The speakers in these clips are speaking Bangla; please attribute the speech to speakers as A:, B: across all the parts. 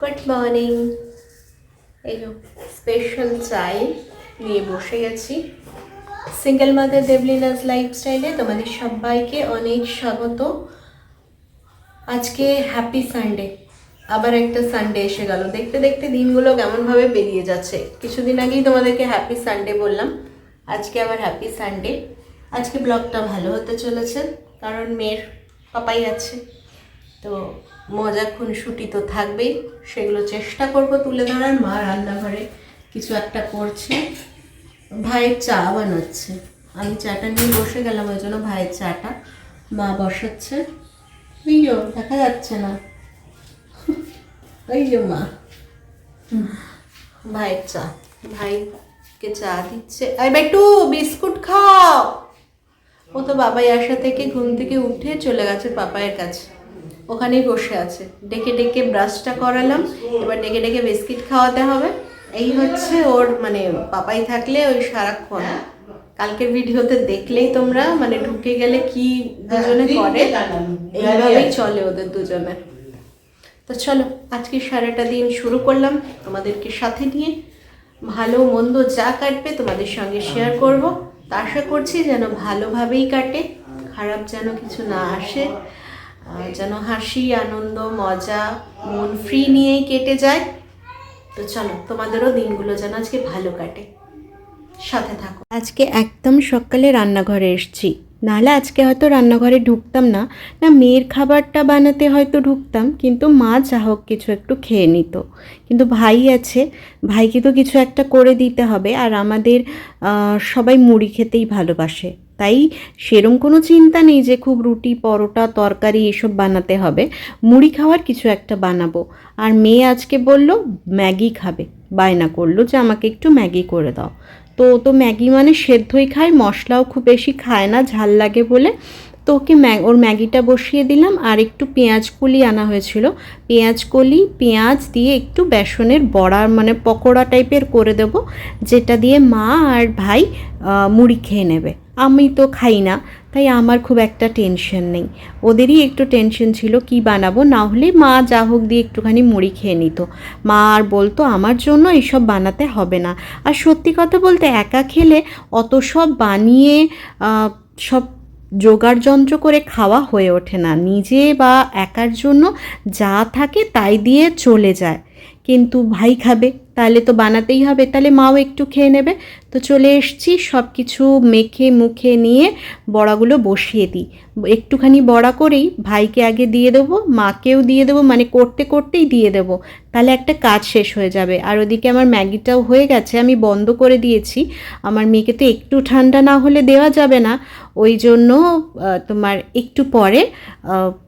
A: গুড মর্নিং এই স্পেশাল চাই নিয়ে বসে গেছি। সিঙ্গেল মাদার দেবলিনাস লাইফস্টাইলে তোমাদের সবাইকে অনেক স্বাগত। আজকে হ্যাপি সানডে আবার একটা সানডে এসে গেল। দেখতে দেখতে দিনগুলো কেমনভাবে পেরিয়ে যাচ্ছে। কিছুদিন আগেই তোমাদেরকে হ্যাপি সানডে বললাম। আজকে আবার হ্যাপি সানডে আজকে ব্লগটা ভালো হতে চলেছে, কারণ মেয়ের পাপাই আছে। তো মজা খুনসুটি তো থাকবেই। সেগুলো চেষ্টা করব তুলে ধরার। মা রান্নাঘরে কিছু একটা করছে। ভাইয়ের চা বানাচ্ছে। আমি চাটা নিয়ে বসে গেলাম, ওই জন্য ভাইয়ের চাটা মা বসাচ্ছে। ওই দেখা যাচ্ছে না। ওই যে মা। ভাইয়ের চা। ভাইকে চা দিচ্ছে। আই বেটু, বিস্কুট খাও। ও তো বাবাই আসা থেকে ঘুম থেকে উঠে চলে গেছে পাপায়ের কাছে। ওখানেই বসে আছে। ডেকে ডেকে ব্রাশটা করালাম এবার ডেকে ডেকে বিস্কিট খাওয়াতে হবে। এই হচ্ছে ওর মানে পাপাই থাকলে ওই সারাক্ষণ। কালকের ভিডিওতে দেখলেই তোমরা মানে ঢুকে গেলে কি দুজনে করে এইভাবেই চলে ওদের দুজনে তো চলো আজকে সারাটা দিন শুরু করলাম তোমাদেরকে সাথে নিয়ে। ভালো মন্দ যা কাটবে তোমাদের সঙ্গে শেয়ার করব। তা আশা করছি যেন ভালোভাবেই কাটে খারাপ যেন কিছু না আসে। যেন হাসি, আনন্দ, মজা, মন ফ্রি নিয়েই কেটে যায়। তো চলো, তোমাদেরও দিনগুলো যেন আজকে ভালো কাটে। সাথে থাকো। আজকে একদম সকালে রান্নাঘরে এসছি। নাহলে আজকে হয়তো রান্নাঘরে ঢুকতাম না। না, মেয়ের খাবারটা বানাতে হয়তো ঢুকতাম, কিন্তু মা যা হোক কিছু একটু খেয়ে নিত। কিন্তু ভাই আছে, ভাইকে তো কিছু একটা করে দিতে হবে। আর আমাদের সবাই মুড়ি খেতেই ভালোবাসে। তাই সেরম কোনো চিন্তা নেই যে খুব রুটি, পরোটা, তরকারি এসব বানাতে হবে। মুড়ি খাওয়ার কিছু একটা বানাবো। আর মেয়ে আজকে বলল, ম্যাগি খাবে। বায়না করল যে, আমাকে একটু ম্যাগি করে দাও। তো তো ম্যাগি মানে সেদ্ধই খায়, মশলাও খুব বেশি খায় না, ঝাল লাগে বলে। তো ওকে ম্যাগ ওর ম্যাগিটা বসিয়ে দিলাম। আর একটু পেঁয়াজ কলি আনা হয়েছিল। পেঁয়াজ কলি, পেঁয়াজ দিয়ে একটু বেসনের বড়া মানে পকোড়া টাইপের করে দেব, যেটা দিয়ে মা আর ভাই মুড়ি খেয়ে নেবে। আমি তো খাই না, তাই আমার খুব একটা টেনশন নেই। ওদেরই একটু টেনশন ছিল কি বানাবো, না হলে মা যা হোক দিয়ে একটুখানি মুড়ি খেয়ে নিত। মা আর বলতো, আমার জন্য এইসব বানাতে হবে না। আর সত্যি কথা বলতে একা খেলে অত সব বানিয়ে সব যন্ত্র করে খাওয়া হয়ে ওঠে না। নিজে বা একার জন্য যা থাকে তাই দিয়ে চলে যায়। কিন্তু ভাই খাবে, তাহলে তো বানাতেই হবে। তাহলে মাও একটু খেয়ে নেবে। তো চলে এসছি সব কিছু মেখে মুখে নিয়ে বড়াগুলো বসিয়ে দিই। একটুখানি বড়া করেই ভাইকে আগে দিয়ে দেবো, মাকেও দিয়ে দেবো মানে করতে করতেই দিয়ে দেবো। তাহলে একটা কাজ শেষ হয়ে যাবে। আর ওদিকে আমার ম্যাগিটাও হয়ে গেছে, আমি বন্ধ করে দিয়েছি। আমার মেয়েকে তো একটু ঠান্ডা না হলে দেওয়া যাবে না। ওই জন্য তোমার একটু পরে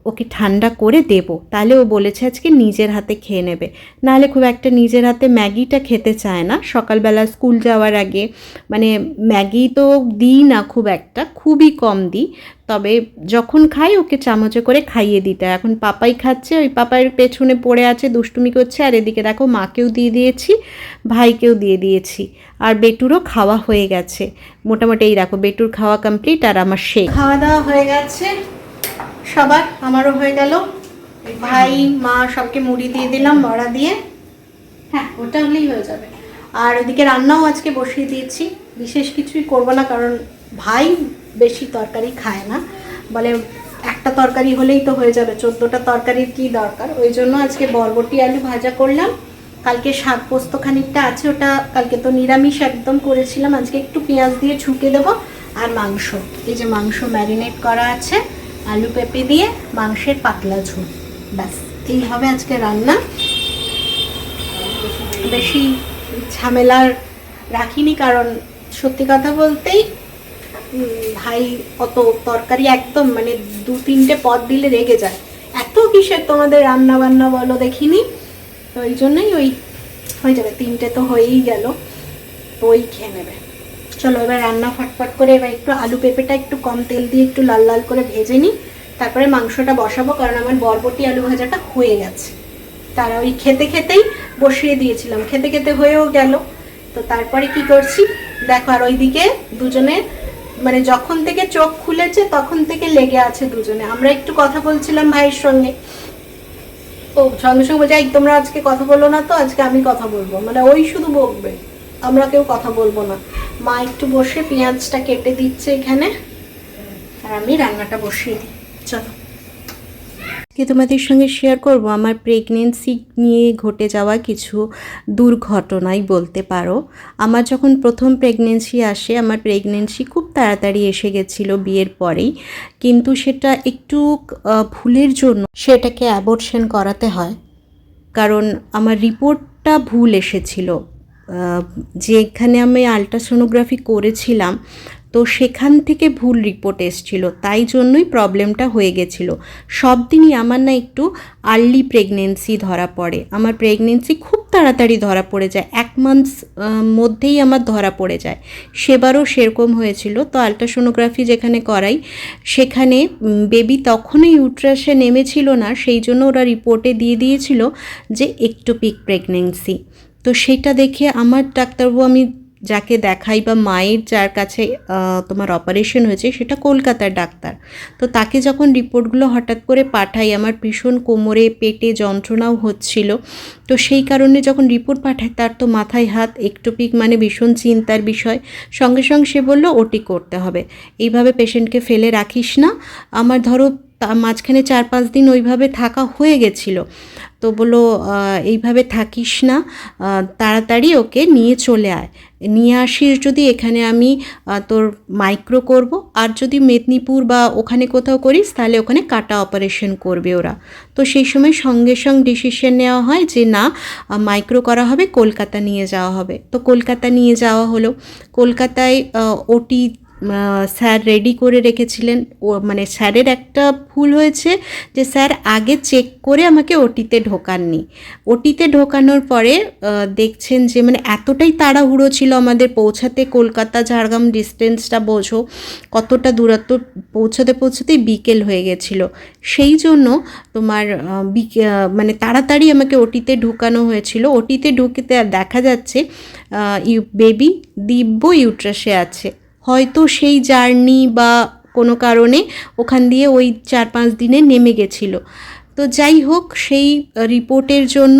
A: ওকে ঠান্ডা করে দেব। তাহলে ও বলেছে আজকে নিজের হাতে খেয়ে নেবে। নাহলে খুব একটা নিজের হাতে ম্যাগিটা খেতে চায় না। সকালবেলা স্কুল যাওয়ার আগে মানে ম্যাগি তো দিই না খুব একটা খুবই কম দিই। তবে যখন খাই ওকে চামচে করে খাইয়ে দিতে হয়। এখন পাপাই খাচ্ছে ওই পাপাইয়ের পেছনে পড়ে আছে দুষ্টুমি করছে। আর এদিকে দেখো মাকেও দিয়ে দিয়েছি ভাইকেও দিয়ে দিয়েছি। আর বেটুরও খাওয়া হয়ে গেছে। মোটামুটি এই দেখো বেটুর খাওয়া কমপ্লিট আর আমার শেষ। খাওয়া দাওয়া হয়ে গেছে। সবার আমারও হয়ে গেল। ভাই মা সবকে মুড়ি দিয়ে দিলাম বড়া দিয়ে। হ্যাঁ ওটা হলেই হয়ে যাবে। আর ওদিকে রান্নাও আজকে বসিয়ে দিয়েছি। বিশেষ কিছুই করব না, কারণ ভাই বেশি তরকারি খায় না। বলে একটা তরকারি হলেই তো হয়ে যাবে, চোদ্দোটা তরকারির কি দরকার? ওই জন্য আজকে বরবটি আলু ভাজা করলাম। কালকে শাক পোস্ত খানিকটা আছে, ওটা কালকে তো নিরামিষ একদম করেছিলাম। আজকে একটু পেঁয়াজ দিয়ে ছুঁকে দেবো আর মাংস। এই যে মাংস ম্যারিনেট করা আছে, আলু পেঁপে দিয়ে, মাংসের পাতলা ঝোল। ব্যাস, এই হবে আজকে রান্না। বেশি ঝামেলার রাখিনি, কারণ সত্যি কথা বলতেই ভাই অত তরকারি একদম মানে দু তিনটে পদ দিলে রেগে যায়। এত কিসের তোমাদের রান্না বান্না বলো দেখিনি? ওই জন্যই ওই হয়ে যাবে, তিনটে তো হয়েই গেল, ওই খেয়ে নেবে। চলো এবার রান্না ফটফট করে এবার একটু আলু পেঁপেটা একটু কম তেল দিয়ে একটু লাল লাল করে ভেজে নিই, তারপরে মাংসটা বসাবো, কারণ আমার বরবটি আলু ভাজাটা হয়ে গেছে। তারা ওই খেতে খেতেই বসিয়ে দিয়েছিলাম। খেতে খেতে হয়েও গেল। তো তারপরে কি করছি? দেখো, আর ওইদিকে দুজনে মানে যখন থেকে চোখ খুলেছে, তখন থেকে লেগে আছে দুজনে। আমরা একটু কথা বলছিলাম ভাইয়ের সঙ্গে। ও, সঙ্গে সঙ্গে বলছে তোমরা আজকে কথা বলো না তো, আজকে আমি কথা বলব। মানে ওই শুধু বকবে। আমরা কেউ কথা বলব না। মা একটু বসে পেঁয়াজটা কেটে দিচ্ছে এখানে। আর আমি রান্নাটা বসিয়ে দিই। চলো। আজকে তোমাদের সঙ্গে শেয়ার করব? আমার প্রেগনেন্সি নিয়ে ঘটে যাওয়া কিছু দুর্ঘটনাই বলতে পারো। আমার যখন প্রথম প্রেগনেন্সি আসে, আমার প্রেগনেন্সি খুব তাড়াতাড়ি এসে গেছিল বিয়ের পরেই। কিন্তু সেটা একটু ভুলের জন্য সেটাকে অ্যাবর্শন করাতে হয়। কারণ আমার রিপোর্টটা ভুল এসেছিল। যেখানে আমি আলট্রাসোনোগ্রাফি করেছিলাম তো সেখান থেকে ভুল রিপোর্ট এসেছিল, তাই জন্যই প্রবলেমটা হয়ে গেছিল। সব দিনই আমার না একটু আর্লি প্রেগনেন্সি ধরা পড়ে। আমার প্রেগনেন্সি খুব তাড়াতাড়ি ধরা পড়ে যায়, এক মান্থস মধ্যেই আমার ধরা পড়ে যায়। সেবারও সেরকম হয়েছিল। তো আলট্রাসোনোগ্রাফি যেখানে করাই, সেখানে বেবি তখনই ইউট্রাসে নেমেছিল না, সেই জন্য ওরা রিপোর্টে দিয়ে দিয়েছিল যে একটু পিক প্রেগনেন্সি তো সেটা দেখে আমার ডাক্তারবাবু আমি যাকে দেখাই বা মায়ের যার কাছে তোমার অপারেশন হয়েছে সেটা কলকাতার ডাক্তার। তো তাকে যখন রিপোর্টগুলো হঠাৎ করে পাঠাই আমার ভীষণ কোমরে পেটে যন্ত্রণাও হচ্ছিল। তো সেই কারণে যখন রিপোর্ট পাঠায় তার তো মাথায় হাত একটোপিক মানে ভীষণ চিন্তার বিষয়। সঙ্গে সঙ্গে সে বলল ওটি করতে হবে। এইভাবে পেশেন্টকে ফেলে রাখিস না। আমার ধরো মাঝখানে চার পাঁচ দিন ওইভাবে থাকা হয়ে গেছিল। তো আহ, এইভাবে থাকিস না। তাড়াতাড়ি ওকে নিয়ে চলে আয়। নিয়ে আসিস, যদি এখানে আমি তোর মাইক্রো করব। আর যদি মেদিনীপুর বা ওখানে কোথাও করিস, তাহলে ওখানে কাটা অপারেশন করবে ওরা। তো সেই সময় সঙ্গে সঙ্গে ডিসিশন নেওয়া হয় যে, না মাইক্রো করা হবে, কলকাতা নিয়ে যাওয়া হবে। তো কলকাতা নিয়ে যাওয়া হলো। কলকাতায় ওটি স্যার রেডি করে রেখেছিলেন। ও মানে স্যারের একটা ভুল হয়েছে যে স্যার আগে চেক করে আমাকে ওটিতে ঢোকাননি। ওটিতে ঢোকানোর পরে দেখছেন যে মানে এতটাই তাড়াহুড়ো ছিল আমাদের পৌঁছাতে কলকাতা, ঝাড়গ্রাম ডিস্টেন্সটা বোঝো, কতটা দূরত্ব পৌঁছাতে পৌঁছাতেই বিকেল হয়ে গেছিল। সেই জন্য তোমার মানে তাড়াতাড়ি আমাকে ওটিতে ঢুকানো হয়েছিল। ওটিতে ঢুকিতে দেখা যাচ্ছে ইউ বেবি দিব্য ইউট্রাসে আছে। হয়তো সেই জার্নি বা কোনো কারণে ওখান দিয়ে ওই চার পাঁচ দিনে নেমে গেছিল। তো যাই হোক, সেই রিপোর্টের জন্য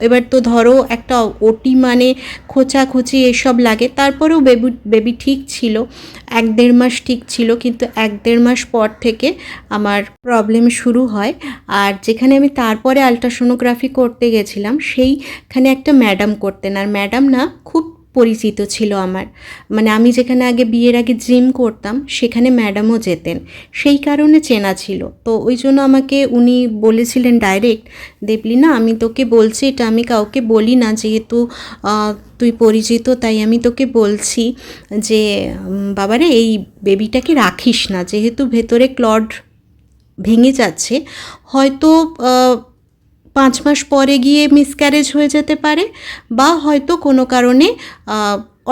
A: এবার তো ধরো একটা ওটি মানে খোঁচাখুচি এসব লাগে। তারপরেও বেবি বেবি ঠিক ছিল। এক দেড় মাস ঠিক ছিল, কিন্তু এক দেড় মাস পর থেকে আমার প্রবলেম শুরু হয়। আর যেখানে আমি তারপরে আলট্রাসোনোগ্রাফি করতে গেছিলাম, সেইখানে একটা ম্যাডাম করতেন। আর ম্যাডাম না, খুব পরিচিত ছিল আমার। মানে আমি যেখানে আগে বিয়ের আগে জিম করতাম, সেখানে ম্যাডামও যেতেন। সেই কারণে চেনা ছিল। তো ওই জন্য আমাকে উনি বলেছিলেন ডাইরেক্ট দেবলি না, আমি তোকে বলছি, এটা আমি কাউকে বলি না। যেহেতু তুই পরিচিত, তাই আমি তোকে বলছি যে বাবারে, এই বেবিটাকে রাখিস না। যেহেতু ভেতরে ক্লড ভেঙে যাচ্ছে, হয়তো পাঁচ মাস পরে গিয়ে মিসক্যারেজ হয়ে যেতে পারে বা হয়তো কোনো কারণে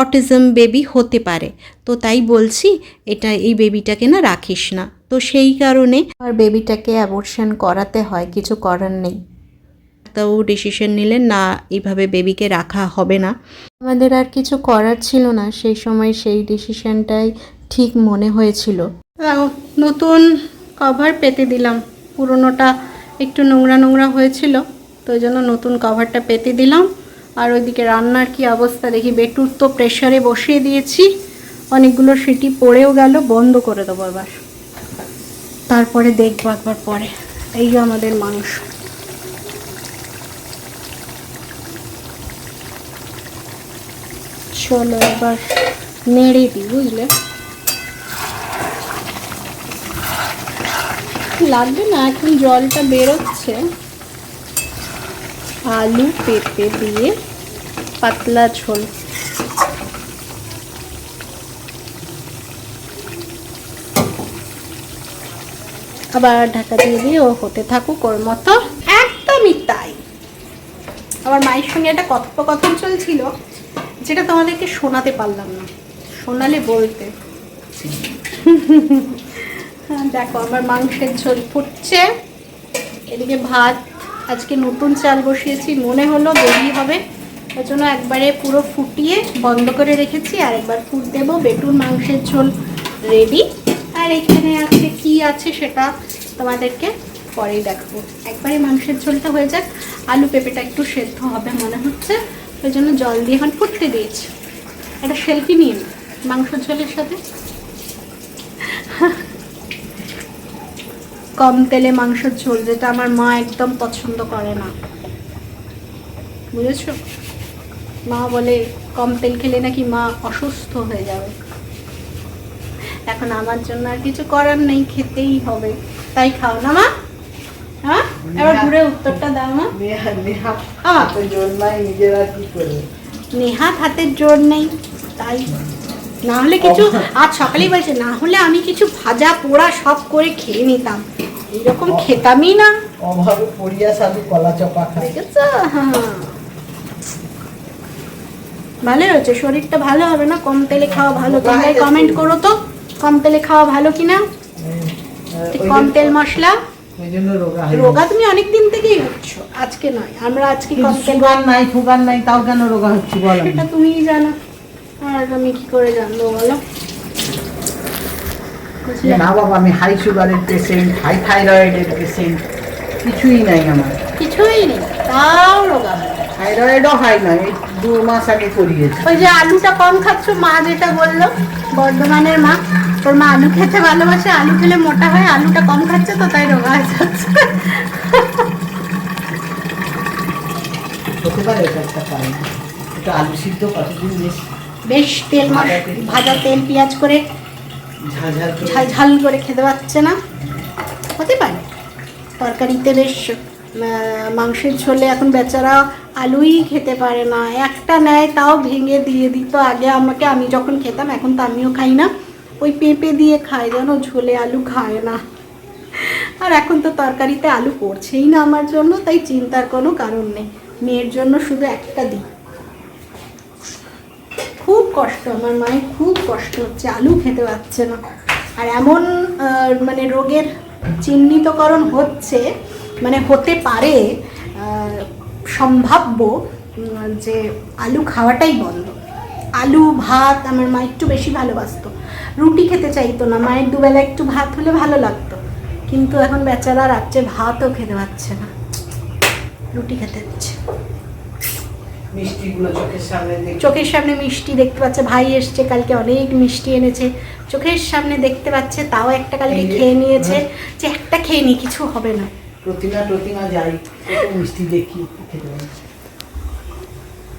A: অটিজম বেবি হতে পারে। তো তাই বলছি, এটা এই বেবিটাকে না রাখিস না। তো সেই কারণে আর বেবিটাকে অ্যাবর্শন করাতে হয়, কিছু করার নেই। তাও ডিসিশন নিলেন না এইভাবে বেবিকে রাখা হবে না। আমাদের আর কিছু করার ছিল না, সেই সময় সেই ডিসিশনটাই ঠিক মনে হয়েছিল। নতুন কভার পেতে দিলাম, পুরোনোটা একটু নোংরা নোংরা হয়েছিল, তো ওই জন্য নতুন কভারটা পেতে দিলাম। আর ওইদিকে রান্নার কি অবস্থা দেখি, বেটুর তো প্রেশারে বসিয়ে দিয়েছি। অনেকগুলো সিটি পড়েও গেল, বন্ধ করে দেবো এবার। তারপরে দেখব একবার পরে। এই আমাদের মাংস। চলো এবার নেড়ে দিই, বুঝলে? লাগবে? না, এখন জলটা বেরোচ্ছে। আলু, পেঁপে দিয়ে পাতলা ঝোল। আবার ঢাকা দিয়ে দিয়ে ও হতে থাকুক ওর মতো। একদমই তাই। আমার মায়ের সঙ্গে একটা কথোপকথন চলছিল, যেটা তোমাদেরকে শোনাতে পারলাম না। শোনালে বলতে। দেখো, আমার মাংসের ঝোল ফুটছে। এদিকে ভাত, আজকে নতুন চাল বসিয়েছি, মনে হলো দেরি হবে। ওই জন্য একবারে পুরো ফুটিয়ে বন্ধ করে রেখেছি, আর একবার ফুট দেবো। বেটুর মাংসের ঝোল রেডি আর এখানে আছে কি আছে সেটা তোমাদেরকে
B: পরেই দেখাবো। একবারে মাংসের ঝোলটা হয়ে যাক। আলু পেঁপেটা একটু সেদ্ধ হবে মনে হচ্ছে। ওই জন্য জল দিয়ে এখন ফুটতে দিয়েছি। একটা সেলফি নিন মাংসের ঝোলের সাথে। কম তেলে মাংসের ঝোল যেটা আমার মা একদম পছন্দ করে না। বুঝেছ? মা বলে কম তেল খেলে নাকি মা অসুস্থ হয়ে যাবে। এখন আমার জন্য আর কিছু করার নেই খেতেই হবে। তাই খাও না মা? হ্যাঁ? এবার ঘুরে উত্তরটা দাও মা। নেহাত হাতের জোর নেই তাই। না হলে কিছু আজ সকালেই বলছে না হলে আমি কিছু ভাজা পোড়া সব করে খেয়ে নিতাম। এরকম খেতামই না।
C: অভাবে পড়িয়া সাধু কলা চপা
B: হ্যাঁ ভালো হয়েছে শরীরটা ভালো হবে না? কম তেলে খাওয়া ভালো। তোমরা কমেন্ট করো তো কম তেলে খাওয়া ভালো কিনা? কম তেল মশলা?
C: রোগা
B: তুমি অনেক দিন থেকেই আজকে নয় আমরা আজকে কম তেল
C: নাই নাই তাও কেন রোগা হচ্ছে বল?
B: সেটা তুমিই জানো। আর আমি কি করে জানব বলো?
C: না বাবা আমি হাই সুগারের পেশেন্ট হাই থাইরয়েডের পেশেন্ট কিছুই নাই আমার।
B: কিছুই নেই তাও রোগা
C: থাইরয়েডও হয় না এই দু মাস আগে করিয়েছি।
B: ওই যে আলুটা কম খাচ্ছ মা যেটা বলল বর্ধমানের মা তোর মা আলু খেতে ভালোবাসে আলু খেলে মোটা হয় আলুটা কম খাচ্ছে তো তাই রোগা হয়ে যাচ্ছে।
C: হতে পারে এটা একটা কারণ। একটু আলু সিদ্ধ কতদিন বেশ?
B: বেশ তেল। ভাজা তেল পেঁয়াজ করে ঝাল ঝাল করে খেতে পারছে না। হতে পারে। তরকারিতে বেশ মাংসের ঝোলে এখন বেচারা আলুই খেতে পারে না। একটা নেয়, তাও ভেঙে দিয়ে দিত। আগে আমাকে আমি যখন খেতাম, এখন তো আমিও খাই না। ওই পেঁপে দিয়ে খায় যেন, ঝোলে আলু খায় না। আর এখন তো তরকারিতে আলু পড়ছেই না আমার জন্য, তাই চিন্তার কোনো কারণ নেই। মেয়ের জন্য শুধু একটা দিই কষ্ট, আমার মায়ের খুব কষ্ট হচ্ছে, আলু খেতে পারছে না। আর এমন মানে রোগের চিহ্নিতকরণ হচ্ছে মানে হতে পারে সম্ভাব্য যে আলু খাওয়াটাই বন্ধ। আলু, ভাত আমার মা একটু বেশি ভালোবাসতো। রুটি খেতে চাইতো না, মায়ের দুবেলা একটু ভাত হলে ভালো লাগতো। কিন্তু এখন বেচারা রাত্রে ভাতও খেতে পারছে না। রুটি খেতে হচ্ছে
C: মিষ্টিগুলো চোখের সামনে
B: চোখের সামনে মিষ্টি দেখতে পাচ্ছে। ভাই এসছে কালকে অনেক মিষ্টি এনেছে। চোখের সামনে দেখতে পাচ্ছে তাও একটা কালকে খেয়ে নিয়েছে। যে একটা খেয়ে নি কিছু হবে না।
C: প্রতিমা প্রতিমা যাই মিষ্টি দেখি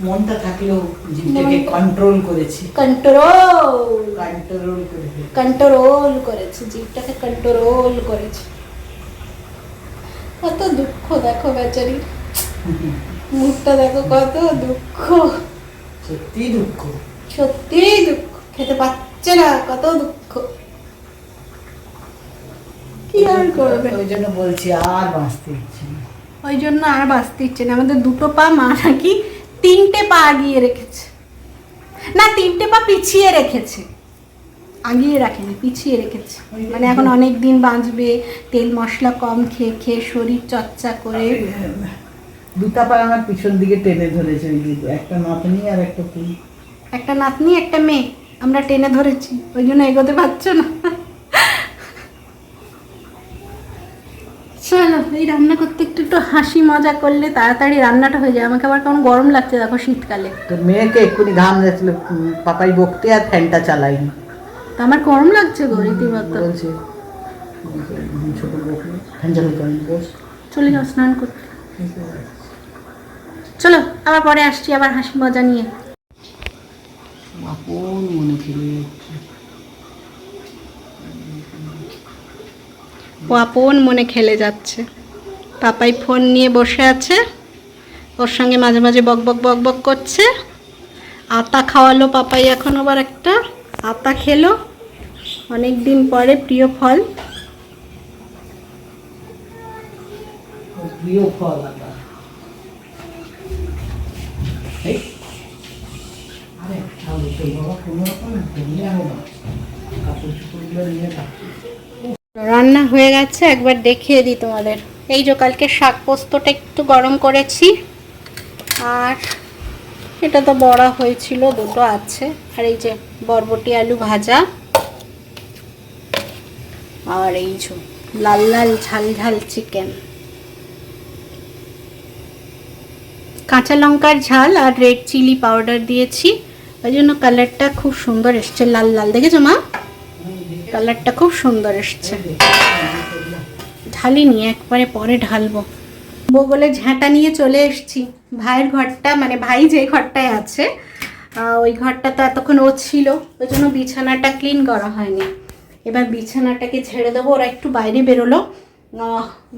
C: মনটা থাকলেও জিভটাকে কন্ট্রোল করেছি।
B: কন্ট্রোল
C: কন্ট্রোল করেছি।
B: কন্ট্রোল করেছে জীবটাকে কন্ট্রোল করেছে। কত দুঃখ দেখো বেচারি। মুখটা দেখো কত দুঃখ।
C: সত্যি দুঃখ?
B: সত্যি দুঃখ। খেতে পাচ্ছে না কত দুঃখ। কি আর করবে?
C: ওই জন্য বলছি আর বাঁচতে ইচ্ছে
B: ওই জন্য আর বাঁচতে ইচ্ছে না আমাদের দুটো পা মা নাকি তিনটে পা আগিয়ে রেখেছে। না তিনটে পা পিছিয়ে রেখেছে। আগিয়ে রাখেনি পিছিয়ে রেখেছে। মানে এখন অনেক দিন বাঁচবে তেল মশলা কম খেয়ে খেয়ে শরীর চর্চা করে।
C: দুটা পা আমার পিছন দিকে টেনে ধরেছে ওই একটা নাতনি আর একটা তুই
B: একটা নাতনি একটা মেয়ে আমরা টেনে ধরেছি ওই জন্য এগোতে পারছ না। চলো এই রান্না করতে একটু একটু হাসি মজা করলে তাড়াতাড়ি রান্নাটা হয়ে যায়। আমাকে আবার কেমন গরম লাগছে দেখো শীতকালে।
C: তোর মেয়েকে এক্ষুনি ঘাম যাচ্ছিল পাপাই বকতে আর ফ্যানটা চালাইনি
B: তো আমার গরম লাগছে গো রীতিমতো।
C: বলছে ছোট বকলে ফ্যান চালু
B: চলে যাও স্নান করতে। চলো আবার পরে আসছি আবার হাসি মজা নিয়ে।
C: আপন মনে
B: ও আপন মনে খেলে যাচ্ছে। পাপাই ফোন নিয়ে বসে আছে ওর সঙ্গে মাঝে মাঝে বক বক বক বক করছে। আতা খাওয়ালো পাপাই এখন আবার একটা। আতা খেলো অনেক দিন পরে প্রিয় ফল।
C: প্রিয় ফল আটা
B: রান্না হয়ে গেছে, একবার দেখিয়ে দিই তোমাদের। এই যে কালকে শাক পোস্তটা একটু গরম করেছি, আর এটা তো বড়া হয়েছিল, দুটো আছে। আর এই যে বরবটি আলু ভাজা, আর এই
A: লাল লাল ঝাল ঝাল চিকেন কাঁচা লঙ্কার ঝাল আর রেড চিলি পাউডার দিয়েছি। ওই জন্য কালারটা খুব সুন্দর এসছে, লাল লাল। দেখেছ মা? কালারটা খুব সুন্দর এসছে। ঢালিনি একবারে পরে ঢালবো। বউ বলে ঝাঁটা নিয়ে চলে এসেছি। ভাইয়ের ঘরটা মানে ভাই যে ঘরটায় আছে ওই ঘরটা তো এতক্ষণ ও ছিল, ওই জন্য বিছানাটা ক্লিন করা হয়নি। এবার বিছানাটাকে ছেড়ে দেবো, ওরা একটু বাইরে বেরোলো।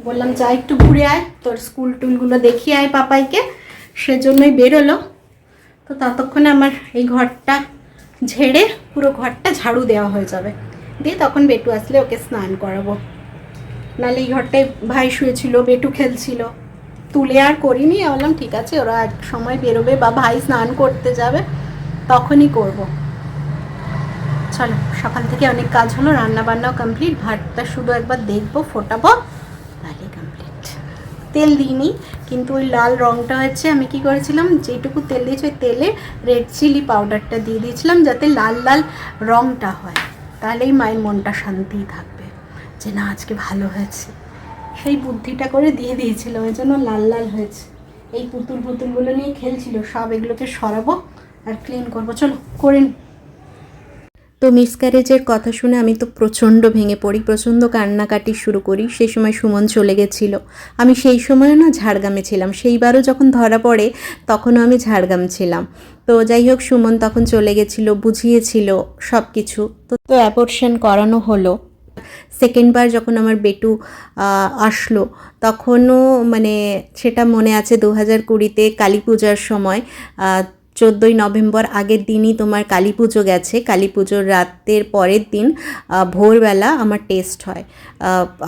A: বললাম, যা একটু ঘুরে আয়, তোর স্কুল টুলগুলো দেখিয়ে আয় পাপাইকে। সেজন্যই বেরোলো। তো ততক্ষণে আমার এই ঘরটা ঝেড়ে পুরো ঘরটা ঝাড়ু দেওয়া হয়ে যাবে। দিয়ে তখন বেটু আসলে ওকে স্নান করাবো। নাহলে এই ঘরটায় ভাই শুয়েছিল, বেটু খেলছিল। তুলে আর করিনি বললাম, ঠিক আছে, ওরা এক সময় বেরোবে বা ভাই স্নান করতে যাবে, তখনই করব। চলো, সকাল থেকে অনেক কাজ হলো রান্না বান্নাও কমপ্লিট ভাতটা শুধু একবার দেখব, ফোটাবো। তেল দিইনি, কিন্তু ওই লাল রঙটা হচ্ছে আমি কি করেছিলাম যেটুকু তেল দিয়েছি, ওই তেলে রেড চিলি পাউডারটা দিয়ে দিয়েছিলাম যাতে লাল লাল রঙটা হয়। তাহলেই মায়ের মনটা শান্তি থাকবে যে না, আজকে ভালো হয়েছে। সেই বুদ্ধিটা করে দিয়ে দিয়েছিল ওই জন্য লাল লাল হয়েছে। এই পুতুল পুতুলগুলো নিয়ে খেলছিল, সব এগুলোকে সরাবো আর ক্লিন করব। চলো, করে। তো মিসক্যারেজের কথা শুনে আমি তো প্রচণ্ড ভেঙে পড়ি, প্রচণ্ড কান্নাকাটি শুরু করি সেই সময় সুমন চলে গেছিল। আমি সেই সময়ও না ঝাড়গ্রামে ছিলাম, সেইবারও যখন ধরা পড়ে তখনও আমি ঝাড়গ্রাম ছিলাম। তো যাই হোক, সুমন তখন চলে গেছিল, বুঝিয়েছিল সব কিছু তো তো অ্যাবর্শন করানো হলো। সেকেন্ডবার যখন আমার বেটু আসলো, তখনও মানে সেটা মনে আছে দু হাজার কুড়িতে কালী পূজার সময় চোদ্দোই নভেম্বর আগের দিনই তোমার কালী পুজো গেছে। কালী পুজোর রাতের পরের দিন ভোরবেলা আমার টেস্ট হয়।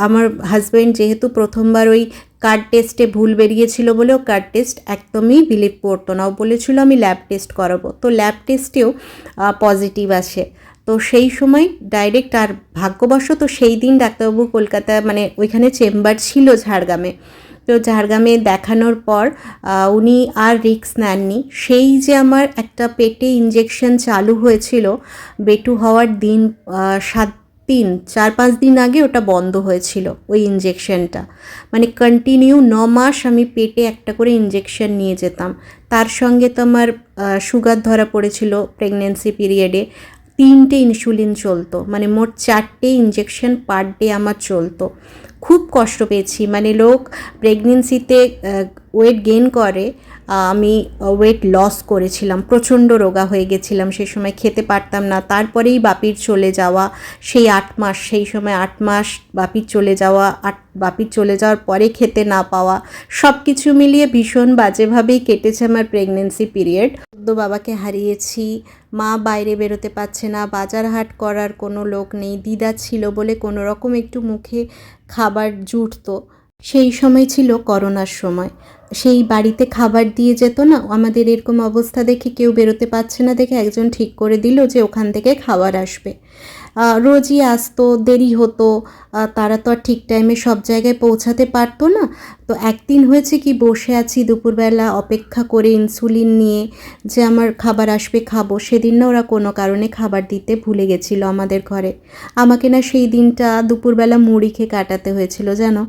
A: আমার হাজব্যান্ড যেহেতু প্রথমবার ওই কার্ড টেস্টে ভুল বেরিয়েছিল বলেও কার্ড টেস্ট একদমই বিলিভ করতো না। ও বলেছিল, আমি ল্যাব টেস্ট করাবো। তো ল্যাব টেস্টেও পজিটিভ আসে। তো সেই সময় ডাইরেক্ট আর ভাগ্যবশত সেই দিন ডাক্তারবাবু কলকাতা মানে ওইখানে চেম্বার ছিল ঝাড়গ্রামে। তো ঝাড়গ্রামে দেখানোর পর উনি আর রিক্স নেননি। সেই যে আমার একটা পেটে ইঞ্জেকশন চালু হয়েছিল, বেটু হওয়ার দিন সাত দিন, চার পাঁচ দিন আগে ওটা বন্ধ হয়েছিল ওই ইঞ্জেকশনটা মানে কন্টিনিউ ন মাস আমি পেটে একটা করে ইঞ্জেকশন নিয়ে যেতাম। তার সঙ্গে তো আমার সুগার ধরা পড়েছিল প্রেগনেন্সি পিরিয়ডে তিনটে ইনসুলিন চলতো মানে মোট চারটে ইঞ্জেকশন পার ডে আমার চলতো। খুব কষ্ট পেয়েছি। মানে লোক প্রেগনেন্সিতে ওয়েট গেইন করে আমি ওয়েট লস করেছিলাম। প্রচণ্ড রোগা হয়ে গেছিলাম। সেই সময় খেতে পারতাম না। তারপরেই বাপির চলে যাওয়া, সেই আট মাস, সেই সময় আট মাস বাপির চলে যাওয়া, আট, বাপির চলে যাওয়ার পরে খেতে না পাওয়া সব কিছু মিলিয়ে ভীষণ বাজেভাবেই কেটেছে আমার প্রেগনেন্সি পিরিয়ড বাবাকে হারিয়েছি। মা বাইরে বেরোতে পারছে না বাজার হাট করার কোনো লোক নেই, দিদা ছিল বলে কোনো রকম একটু মুখে খাবার জুটতো। সেই সময় ছিল করোনার সময়। সেই বাড়িতে খাবার দিয়ে যেত না, আমাদের এরকম অবস্থা দেখে কেউ বেরোতে পারছে না দেখে একজন ঠিক করে দিল যে ওখান থেকে খাবার আসবে। রোজই আসতো, দেরি হতো তারা তো আর ঠিক টাইমে সব জায়গায় পৌঁছাতে পারতো না। তো একদিন হয়েছে কি, বসে আছি দুপুরবেলা, অপেক্ষা করে ইনসুলিন নিয়ে, যে আমার খাবার আসবে, খাব। সেদিন না ওরা কোনো কারণে খাবার দিতে ভুলে গেছিল আমাদের ঘরে। আমাকে না সেই দিনটা দুপুরবেলা মুড়ি খেয়ে কাটাতে হয়েছিল, জানো?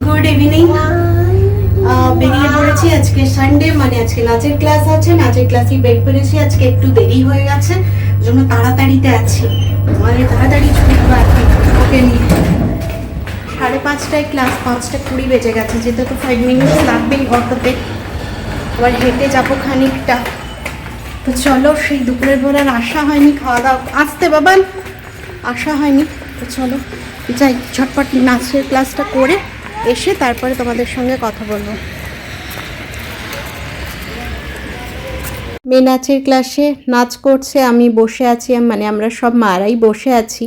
A: গুড ইভিনিং বেরিয়ে পড়েছি আজকে সানডে মানে আজকে নাচের ক্লাস আছে। নাচের ক্লাসে বের করেছি আজকে একটু দেরি হয়ে গেছে। জন্য তাড়াতাড়িতে আছি। মানে তাড়াতাড়ি ছুটবো কি ওকে নিয়ে সাড়ে পাঁচটায় ক্লাস পাঁচটা কুড়ি বেজে গেছে, যেতে তো ফাইভ মিনিটস লাগবেই অটোতে। আবার হেঁটে যাব খানিকটা। তো চলো, সেই দুপুরের পর আর আসা হয়নি, খাওয়া দাওয়া আসতে বাবান, আসা হয়নি। তো চলো, যাই, ঝটপট নাচের ক্লাসটা করে এসে তারপরে তোমাদের সঙ্গে কথা বলব। মেয়ে নাচের ক্লাসে নাচ করছে আমি বসে আছি মানে আমরা সব মারাই বসে আছি।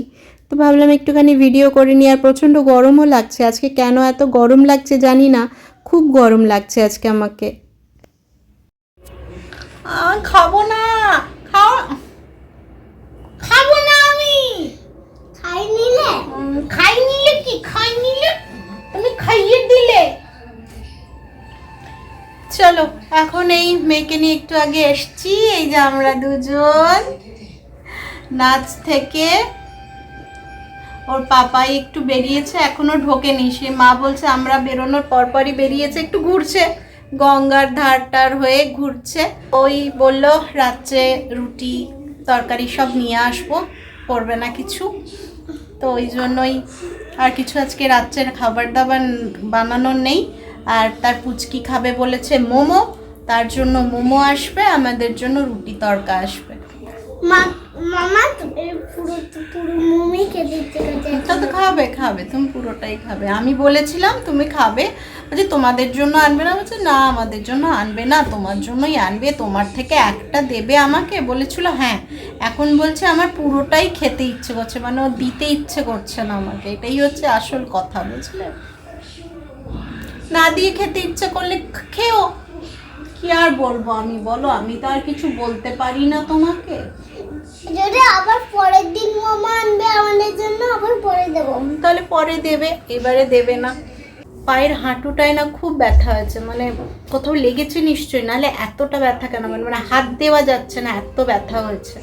A: তো ভাবলাম একটুখানি ভিডিও করে নিই আর প্রচণ্ড গরমও লাগছে। আজকে কেন এত গরম লাগছে জানি না খুব গরম লাগছে আজকে আমাকে। খাব না খাও খাব না আমি।
D: খাই নিলে?
A: খাই নিলে কি? খাই নিলে? তুমি খাইয়ে দিলে। চলো, এখন এই মেয়েকে নিয়ে একটু আগে এসছি, এই যে আমরা দুজন। নাচ থেকে
B: ওর পাপাই একটু বেরিয়েছে, এখনও ঢোকেনি। সে মা বলছে, আমরা বেরোনোর পরপরই বেরিয়েছে, একটু ঘুরছে। গঙ্গার ধারটার হয়ে ঘুরছে। ওই বলল, রাত্রে রুটি, তরকারি সব নিয়ে আসব, করবে না কিছু। তো ওই জন্যই আর কিছু আজকে রাত্রের খাবার দাবার বানানোর নেই। আর তার পুচকি খাবে বলেছে মোমো তার জন্য মোমো আসবে আমাদের জন্য রুটি তরকা আসবে।
D: মামা পুরো পুরো মুমি খেতে ইচ্ছে করছে
B: তো খাবে খাবে তুমি পুরোটাই খাবে। আমি বলেছিলাম তুমি খাবে। বলছে তোমাদের জন্য আনবে না? বলছে না আমাদের জন্য আনবে না তোমার জন্যই আনবে তোমার থেকে একটা দেবে আমাকে। বলেছিল হ্যাঁ। এখন বলছে আমার পুরোটাই খেতে ইচ্ছে করছে মানে ও দিতে ইচ্ছে করছে না আমাকে। এটাই হচ্ছে আসল কথা বুঝলে? না দিয়ে খেতে ইচ্ছে করলে খেও। কি আর বলব আমি? বলো আমি তো আর কিছু বলতে পারি না তোমাকে।
D: যদি আবার পরের দিন মামা আনবে আমাদের জন্য আবার পরে দেবো।
B: তাহলে পরে দেবে এবারে দেবে না। পায়ের হাঁটুটায় না খুব ব্যথা হয়েছে মানে কোথাও লেগেছে নিশ্চয়ই নাহলে এতটা ব্যথা কেন? মানে মানে হাত দেওয়া যাচ্ছে না এত ব্যথা হয়েছে।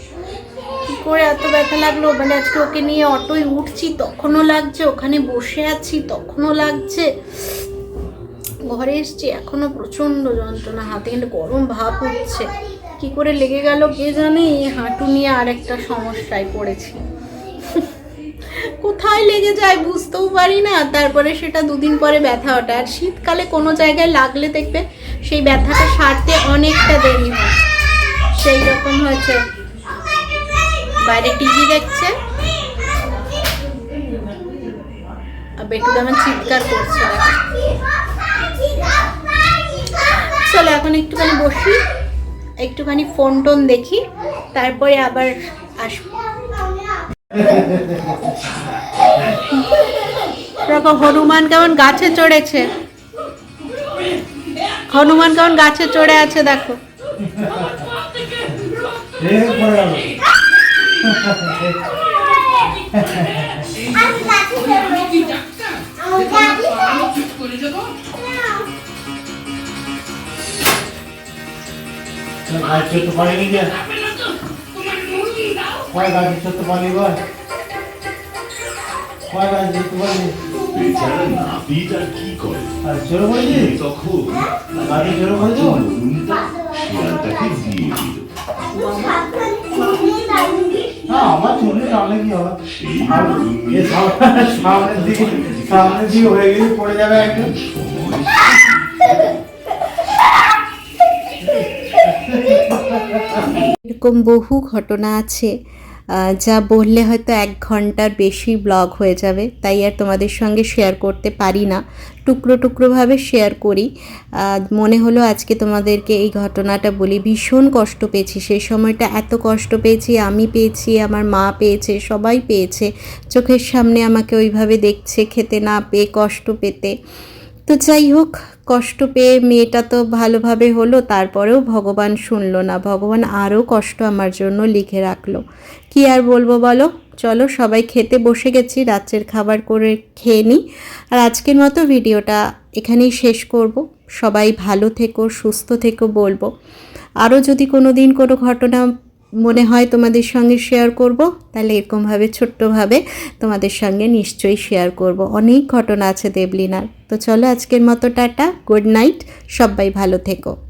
B: কি করে এত ব্যথা লাগল? মানে আজকে ওকে নিয়ে অটোয় উঠছি তখনও লাগছে ওখানে বসে আছি তখনও লাগছে। ঘরে এসছি, এখনও প্রচণ্ড যন্ত্রণা, হাতে কিন্তু গরম ভাব হচ্ছে। কি করে লেগে গেল কে জানে হাঁটু নিয়ে আর একটা সমস্যায় পড়েছি। কোথায় লেগে যায় বুঝতেও পারি না। তারপরে সেটা দুদিন পরে ব্যথা ওঠে। আর শীতকালে কোনো জায়গায় লাগলে দেখবে সেই ব্যথাটা সারতে অনেকটা দেরি হয়। সেই রকম হয়েছে। বাইরে টিভি দেখছে। বেটু যেমন চিৎকার করছে। চলো এখন একটুখানি বসি, একটুখানি ফোন টোন দেখি, তারপরে আবার আসব। দেখো, হনুমান কেমন গাছে চড়েছে। হনুমান কেমন গাছে চড়ে আছে, দেখো।
E: গাছ তো পারিনি যে। কয় গাছ তো পারি কয় গাছ দিতে পারিনি
F: বেচারা নাপিত আর কি করে?
E: আর জোর করেছি
F: তখন
E: গাড়ি জোর করে
F: শিয়ালটাকে দিয়ে দিল।
E: না আমার চলে কি হবে? সামনের দিকে সামনের দিকে হয়ে গেলে পড়ে যাবে একদম।
B: এরকম বহু ঘটনা আছে যা বললে হয়তো এক ঘণ্টার বেশি ব্লগ হয়ে যাবে, তাই আর তোমাদের সঙ্গে শেয়ার করতে পারি না। টুকরো টুকরোভাবে শেয়ার করি। মনে হলো আজকে তোমাদেরকে এই ঘটনাটা বলি। ভীষণ কষ্ট পেয়েছি, সেই সময়টা এত কষ্ট পেয়েছি, আমি পেয়েছি, আমার মা পেয়েছে, সবাই পেয়েছে। চোখের সামনে আমাকে ওইভাবে দেখছে, খেতে না পেয়ে, কষ্ট পেতে। তো যাই হোক কষ্ট পেয়ে মেয়েটা তো ভালোভাবে হলো, তারপরেও ভগবান শুনলো না। ভগবান আরও কষ্ট আমার জন্য লিখে রাখল। কি আর বলব বলো? চলো সবাই খেতে বসে গেছি, রাত্রের খাবার করে খেয়ে নিই। আর আজকের মতো ভিডিওটা এখানেই শেষ করব। সবাই ভালো থেকো, সুস্থ থেকো বলব। আরও যদি কোনো দিন কোনো ঘটনা মনে হয় তোমাদের সঙ্গে শেয়ার করব। তাহলে এরকমভাবে, ছোট্টভাবে তোমাদের সঙ্গে নিশ্চয়ই শেয়ার করব। অনেক ঘটনা আছে দেবলিনার। তো চলো আজকের মতো টাটা গুড নাইট সবাই ভালো থেকো।